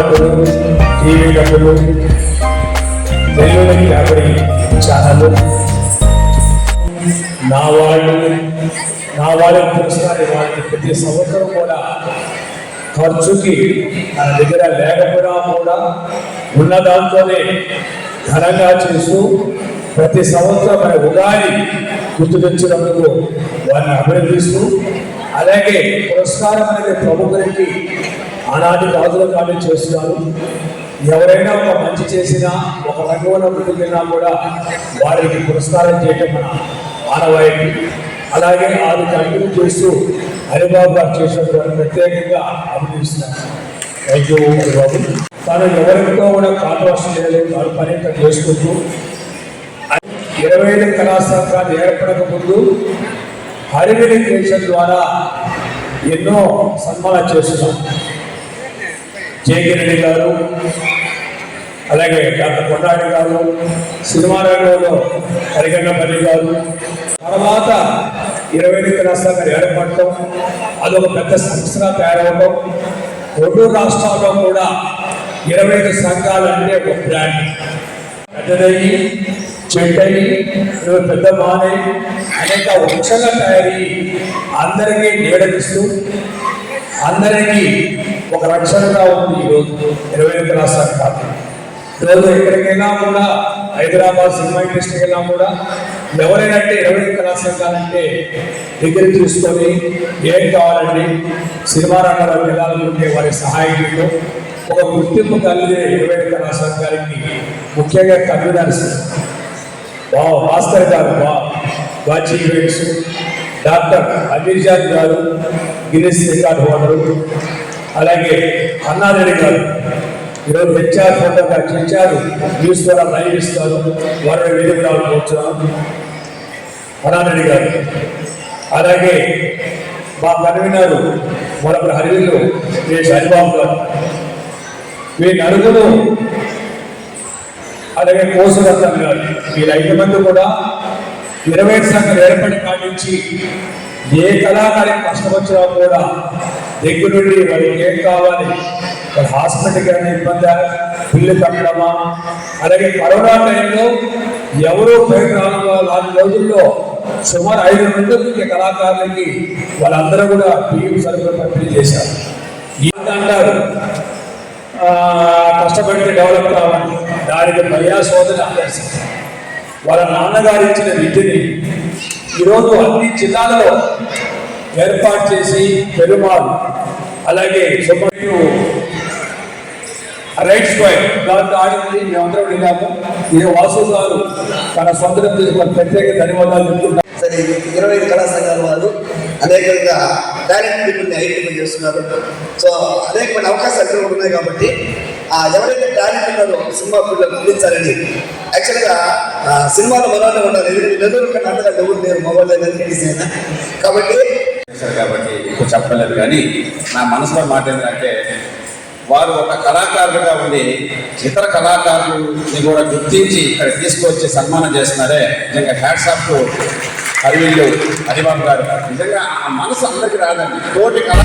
TV డబ్బులు తెలుగు యాభై channel నా వాళ్ళు నా వాళ్ళకి పురస్కారం వాళ్ళకి ప్రతి సంవత్సరం కూడా ఖర్చుకి నా దగ్గర లేకపోయినా కూడా ఉన్న దాంతోనే ఘనంగా చేస్తూ ప్రతి సంవత్సరం మన ఉగాది గుర్తు తెచ్చినందుకు వారిని అభినందిస్తూ అలాగే పురస్కారం అనేది ప్రముఖులకి ఆనాటి రాజుల కానీ చేస్తున్నారు. ఎవరైనా ఒక మంచి చేసినా ఒక రకమైన ముందుకెళ్ళినా కూడా వారికి పురస్కారం చేయటం మన ఆనవాయితీ. అలాగే ఆరు కంటిన్యూ చేస్తూ హరిబాబు గారు చేసినటువంటి ప్రత్యేకంగా అభినందిస్తున్నాను థ్యాంక్ యూ హరిబాబు. తాను ఎవరితో కూడా కాంట్రవర్సీ చేయలేదు వారు పని ఇంకా చేసుకుంటూ. ఇరవై ఐదు కళాశాస్త్రాలు ఏర్పడక ముందు హరివిని ద్వారా ఎన్నో సన్మానాలు చేస్తున్నాం జేగిరెడ్డి గారు అలాగే డాక్టర్ కొండాడి గారు సినిమా రంగంలో హరిగన్నపల్లి గారు తర్వాత ఇరవై ఎనిమిది రాష్ట్రాలు ఏర్పడటం అదొక పెద్ద సంస్థగా తయారవడం రెండు రాష్ట్రాల్లో కూడా ఇరవై ఐదు సంఘాలు అంటే ఒక బ్రాండ్ పెద్దదయ్యి చెడ్డయ్యి పెద్ద మానయ్యి అనేక వృక్షంగా తయారయ్యి అందరికీ నీడనిస్తూ అందరికీ ఒక రక్షణగా ఉంది ఈరోజు ఇరవై ఐదు రాష్ట్రాలు కాదు. ఈరోజు ఎక్కడికైనా కూడా హైదరాబాద్ సినిమా ఇండస్ట్రీకి వెళ్ళినా కూడా ఎవరైనా అంటే ఇరవై ఐదు కళాశాలంటే దగ్గర తీసుకొని ఏం కావాలండి? సినిమా రంగంలో వెళ్ళాలనుకుంటే వారి సహాయకులు ఒక గుర్తింపు కలిగే ఇరవై ఐదు కళాశాల గారికి ముఖ్యంగా కన్వీనర్స్. బా భాస్కర్ గారు బా వాచి ఈవెంట్స్. డాక్టర్ అమీర్జాద్ గారు గిరీష్ రికార్డ్ హోల్డరు. అలాగే అన్నారెడ్డి గారు ఈరోజు హెచ్ఆర్ ఫోటోగ్రాఫ్ హెచ్ఆర్ న్యూస్ ద్వారా లైవ్ ఇస్తారు వారిని వేదిక రావాలనుకుంటున్నాను అన్నారెడ్డి గారు అలాగే మా కన్వీనరు మరొకరు హరివిల్లు ఏ సాయిబాబు గారు మీ నలుగురు అలాగే కోసరత్నం గారు వీరు ఐదు మంది కూడా ఇరవై సంఘం ఏర్పడి కానించి ఏ కళాకారికి కష్టం వచ్చినా కూడా దగ్గర నుండి వాళ్ళకి ఏం కావాలి? వాళ్ళ హాస్పిటల్కి ఏమైనా ఇబ్బంది బిల్లు కట్టడమా? అలాగే కరోనా టైంలో ఎవరో పైన నాలుగు నాలుగు రోజుల్లో సుమారు ఐదు మంది కళాకారులకి వాళ్ళందరూ కూడా బియ్యం సరుకులు పంపిణీ చేశారు. అంటారు. కష్టపడితే డెవలప్ కావాలి. దానికి భయా శోధన ఆదర్శం వాళ్ళ నాన్నగారు ఇచ్చిన విద్యని ఈరోజు అన్ని జిల్లాలలో ఏర్పాటు చేసి పెరుమాల్ అలాగే సుమయ్యూ రైట్ స్క్వైర్ దాంట్లో ఆడింది మేమందరం వెళ్ళాము ఇది వాసు గారు తన సొంత ప్రత్యేక ధన్యవాదాలు చెప్తున్నాను సరే ఇరవై ఐదు కళా సంఘాల వారు అనేకంగా టాలెంట్ పీపుల్ని ఐడెంటిఫై చేస్తున్నారు. సో అనేకమైన అవకాశాలు ఉన్నాయి కాబట్టి ఆ ఎవరైతే టాలెంట్ ఉన్నారో సినిమా పిల్లలు అందించాలని యాక్చువల్గా సినిమాలు సినిమాలో ఉండాలి నెల్లూరు కన్నా అంతగా ఎవరు లేరు. మొబైల్ అయినా కాబట్టి కాబట్టి ఎక్కువ చెప్పలేదు. కానీ నా మనసులో మాట ఏంటంటే వారు ఒక కళాకారులుగా ఉండి ఇతర కళాకారులని కూడా గుర్తించి ఇక్కడ తీసుకొచ్చి సన్మానం చేస్తున్నారే నిజంగా హ్యాట్స్ ఆఫ్ టు హరిబాబు గారు. నిజంగా ఆ మనసు అందరికీ రాదండి. తోటి కళా